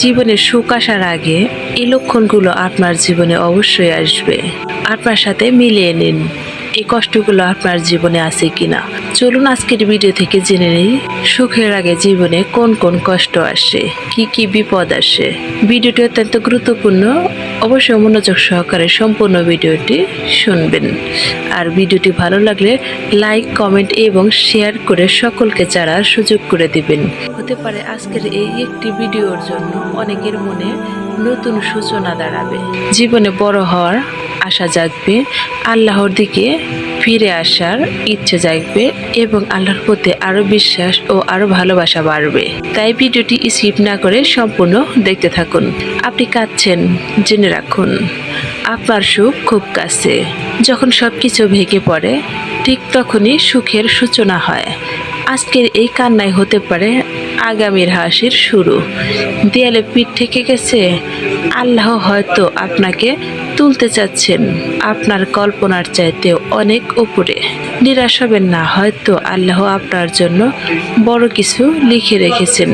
জীবনে সুখ আসার আগে এই লক্ষণগুলো আপনার জীবনে অবশ্যই আসবে। আপনার সাথে মিলিয়ে নিন। এই কষ্টগুলো আপনার জীবনে আছে কিনা? চলুন আজকের ভিডিও থেকে জেনে নিই, সুখের আগে জীবনে কোন কোন কষ্ট আসে, কি কি বিপদ আসে। ভিডিওটি অত্যন্ত গুরুত্বপূর্ণ, অবশ্যই মনোযোগ সহকারে সম্পূর্ণ ভিডিওটি শুনবেন। আর ভিডিওটি ভালো লাগলে লাইক, কমেন্ট এবং শেয়ার করে সকলকে জানার সুযোগ করে দিবেন। হতে পারে আজকের এই একটি ভিডিওর জন্য অনেকের মনে নতুন সূচনা দাঁড়াবে। জীবনে বড় হওয়ার আশা জাগবে, আল্লাহর দিকে ফিরে আসার ইচ্ছে জাগবে এবং আল্লাহর প্রতি আরও বিশ্বাস ও আরও ভালোবাসা বাড়বে। তাই ভিডিওটি স্কিপ না করে সম্পূর্ণ দেখতে থাকুন। আপনি কাঁদছেন, জেনে রাখুন, আপনার সুখ খুব কাছে। যখন সব কিছু ভেঙে পড়ে, ঠিক তখনই সুখের সূচনা হয়। আজকের এই কান্নায় হতে পারে আগামীর হাসির শুরু। দেয়ালে পিঠ থেকে গেছে, আল্লাহ হয়তো আপনাকে তুলতে চাচ্ছেন, আপনার কল্পনার চাইতেও অনেক উপরে। নিরাশ হবেন না, হয়তো আল্লাহ আপনার জন্য বড় কিছু লিখে রেখেছেন।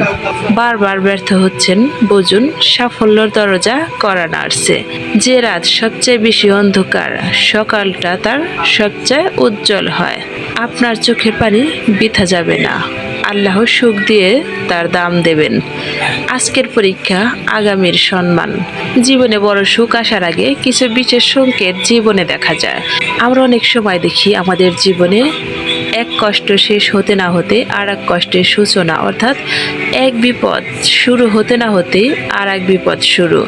বারবার ব্যর্থ হচ্ছেন, বুঝুন, সাফল্যর দরজা করা নাড়ছে। যে রাত সবচেয়ে বেশি অন্ধকার, সকালটা তার সবচেয়ে উজ্জ্বল হয়। আপনার চোখের পানি বৃথা যাবে না। আল্লাহ সুখ দিয়ে তার দাম দেবেন। আজকের পরীক্ষা, আগামীর সম্মান। জীবনে বড় সুখ আসার আগে কিছু বিশেষ সংকেত জীবনে দেখা যায়। আমরা অনেক সময় দেখি আমাদের জীবনে এক কষ্ট শেষ হতে না হতে আর এক কষ্টের সূচনা, অর্থাৎ এক বিপদ শুরু হতে না হতে আর এক বিপদ শুরু।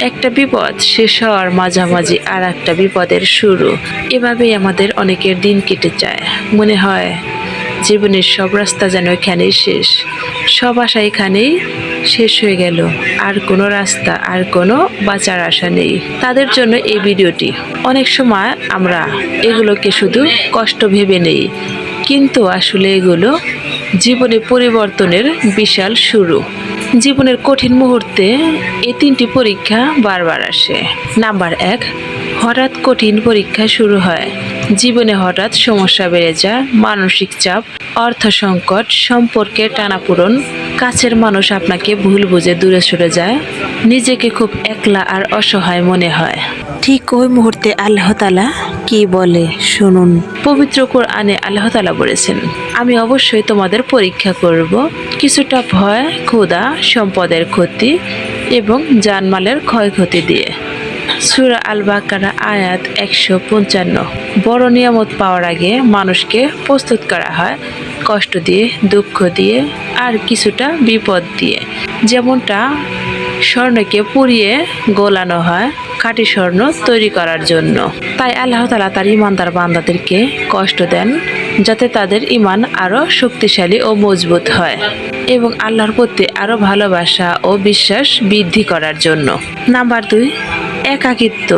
একটা বিপদ শেষ হওয়ার মাঝামাঝি আর একটা বিপদের শুরু। এভাবেই আমাদের অনেকের দিন কেটে যায়। মনে হয় জীবনের সব রাস্তা যেন এখানেই শেষ। সব আশা এখানেই শেষ হয়ে গেল। আর কোনো রাস্তা, আর কোনো বাঁচার আশা নেই। তাদের জন্য এই ভিডিওটি। অনেক সময় আমরা এগুলোকে শুধু কষ্ট ভেবে নেই। কিন্তু আসলে এগুলো জীবনে পরিবর্তনের বিশাল শুরু। জীবনের কঠিন মুহূর্তে এই তিনটি পরীক্ষা বারবার আসে। নাম্বার এক, হঠাৎ কঠিন পরীক্ষা শুরু হয়। জীবনে হঠাৎ সমস্যা বেড়ে যায় মানসিক চাপ অর্থ সংকট সম্পর্কের টানাপূরণ কাছের মানুষ আপনাকে ভুল বুঝে দূরে সরে যায়। নিজেকে খুব একলা আর অসহায় মনে হয়। ঠিক ওই মুহূর্তে আল্লাহ তালা কি বলে শুনুন। পবিত্র কোরআনে আল্লাহ তালা বলেছেন আমি অবশ্যই তোমাদের পরীক্ষা করব। কিছুটা ভয় ক্ষুধা সম্পদের ক্ষতি এবং জানমালের ক্ষয়ক্ষতি দিয়ে। সুরা আল বাকারা আয়াত একশো পঞ্চান্ন। বড় নিয়ামত পাওয়ার আগে মানুষকে প্রস্তুত করা হয় কষ্ট দিয়ে, দুঃখ দিয়ে, আর কিছুটা বিপদ দিয়ে। যেমনটা স্বর্ণকে পুড়িয়ে গোলানো হয় খাঁটি স্বর্ণ তৈরি করার জন্য। তাই আল্লাহ তালা তার ইমানদার বান্দাদেরকে কষ্ট দেন যাতে তাদের ইমান আরও শক্তিশালী ও মজবুত হয় এবং আল্লাহর প্রতি আরও ভালোবাসা ও বিশ্বাস বৃদ্ধি করার জন্য। নাম্বার দুই একাকিত্ব।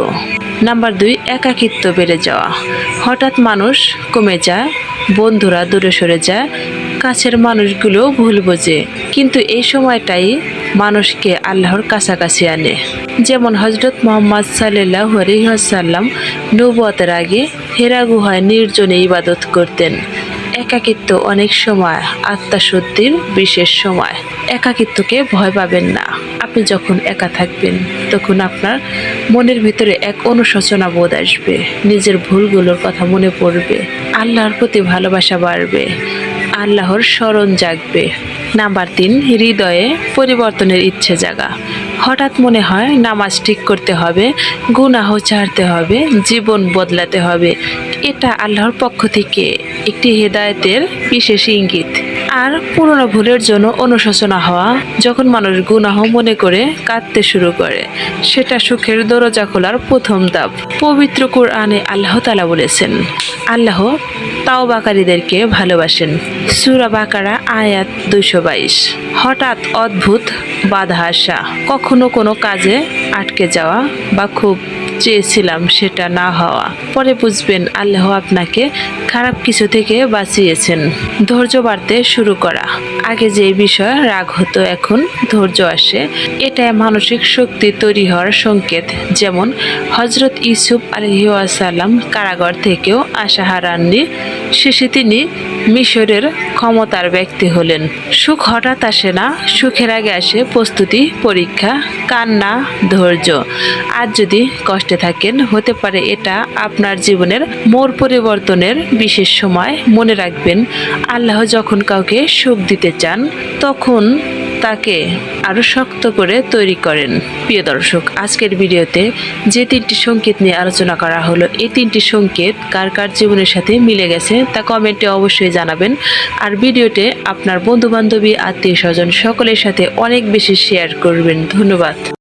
নাম্বার দুই, একাকিত্ব বেড়ে যাওয়া। হঠাৎ মানুষ কমে যায়, বন্ধুরা দূরে সরে যায়, কাছের মানুষগুলো ভুল বোঝে। কিন্তু এই সময়টাই মানুষকে আল্লাহর কাছাকাছি আনে। যেমন হজরত মোহাম্মদ সাল্লাহ আলহিহাসাল্লাম নবুয়তের আগে হেরা গুহায় নির্জনে ইবাদত করতেন। একাকিত্ব অনেক সময়, আত্মাশুদ্ধির বিশেষ সময়। একাকিত্বকে ভয় পাবেন না। আপনি যখন একা থাকবেন, তখন আপনার মনের ভিতরে এক অনুশোচনা বোধ আসবে। নিজের ভুলগুলোর কথা মনে পড়বে। আল্লাহর প্রতি ভালোবাসা বাড়বে। আল্লাহর স্মরণ জাগবে। নাম্বার তিন, হৃদয়ে পরিবর্তনের ইচ্ছে জাগা। হঠাৎ মনে হয় নামাজ ঠিক করতে হবে, গুনাহ ছাড়তে হবে, জীবন বদলাতে হবে। এটা আল্লাহর পক্ষ থেকে একটি হেদায়েতের বিশেষ ইঙ্গিত। আর পুরনো ভুলের জন্য অনুশোচনা হওয়া, যখন মানুষ গুনাহ মনে করে কাঁদতে শুরু করে, সেটা সুখের দরজা খোলার প্রথম ধাপ। পবিত্র কোরআনে আল্লাহ তালা বলেছেন, আল্লাহ তাওবাকারীদেরকে ভালোবাসেন। সুরা বাকারা আয়াত দুশো বাইশ। হঠাৎ অদ্ভুত বাধা আসা। কখনো কোনো কাজে আটকে যাওয়া বা খুব চেয়েছিলাম সেটা না হওয়া। পরে বুঝবেন আল্লাহ আপনাকে খারাপ কিছু থেকে বাঁচিয়েছেন। ধৈর্য বাড়তে শুরু করা। আগে যে বিষয় রাগ হতো এখন ধৈর্য আসে। এটা মানসিক শক্তি তৈরি হওয়ার সংকেত। যেমন হজরত ইউসুফ আলহিউসাল্লাম কারাগার থেকেও আশা হারাননি শেষে তিনি মিশরের ক্ষমতার ব্যক্তি হলেন। সুখ হঠাৎ আসে না, সুখের আগে আসে প্রস্তুতি, পরীক্ষা, কান্না, ধৈর্য। আর যদি কষ্টে থাকেন, হতে পারে এটা আপনার জীবনের মোর পরিবর্তনের বিশেষ সময়। মনে রাখবেন, আল্লাহ যখন কাউকে সুখ দিতে চান, তখন তাকে আরও শক্ত করে তৈরি করেন। প্রিয় দর্শক, আজকের ভিডিওতে যে তিনটি সংকেত নিয়ে আলোচনা করা হলো, এই তিনটি সংকেত কার কার জীবনের সাথে মিলে গেছে তা কমেন্টে অবশ্যই জানাবেন। আর ভিডিওতে আপনার বন্ধুবান্ধবী, আত্মীয় স্বজন সকলের সাথে অনেক বেশি শেয়ার করবেন। ধন্যবাদ।